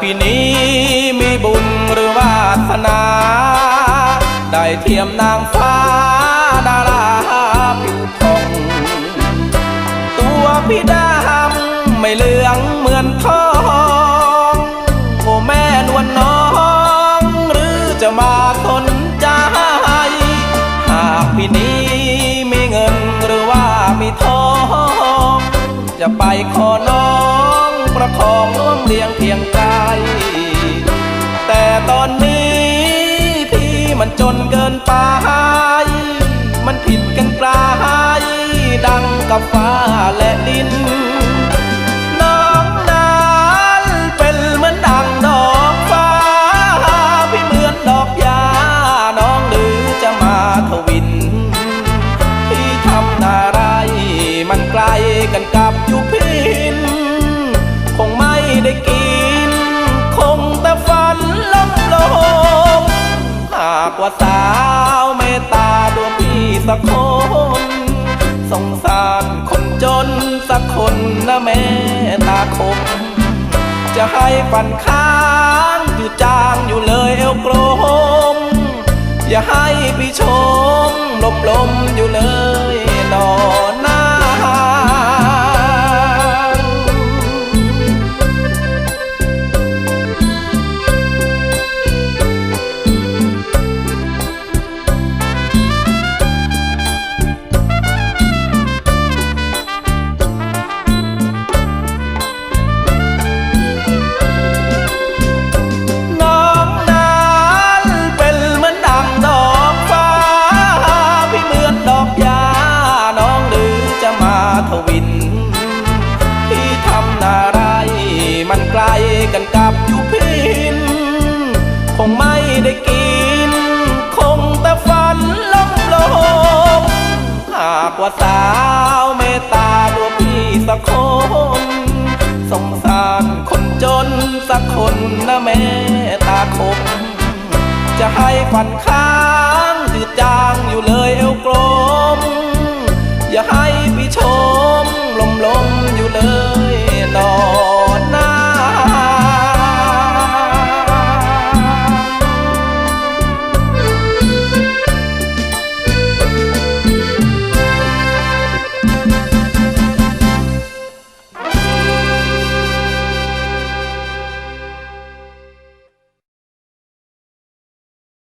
พี่นี้มีบุญหรือวาสนา ได้เทียมนางฟ้าดาราผิวทองตัวพี่ดำไม่เหลืองเหมือนทองโอ้แม่นวลน้อง หรือจะมาสนใจ หากพี่นี้มีเงินหรือว่ามีทอง จะไปขอน้องประคอง เลี้ยงเพียงกายแต่ตอนนี้พี่มันจนเกินไป มันผิดกันกลดังกับฟ้าและดินน้องนั้นเป็นเหมือนดังดอกฟ้า พี่เหมือนดอกยา น้องหรือจะมาทวิน พี่ทำนาไรมันไกลกันกับยุพินคง ได้กิน คงแต่ฝันล้มลมหากว่าสาวเมตตาดวงพี่สักคนสงสารคนจนสักคนนะแม่ตาคม จะให้ฝันค้างอยู่จางอยู่เลยเอวกลม อย่าให้พี่ชมลมลมอยู่เลย กันกับยุพิน คงไม่ได้กิน คงแต่ฝันล้มลมหากว่าสาวเมตตาตัวพี่สักคน สงสารคนจนสักคนนะเมตตาคม จะให้ฝันค้างจืดจางอยู่เลยเอวกลม อย่าให้พี่ชมลมลม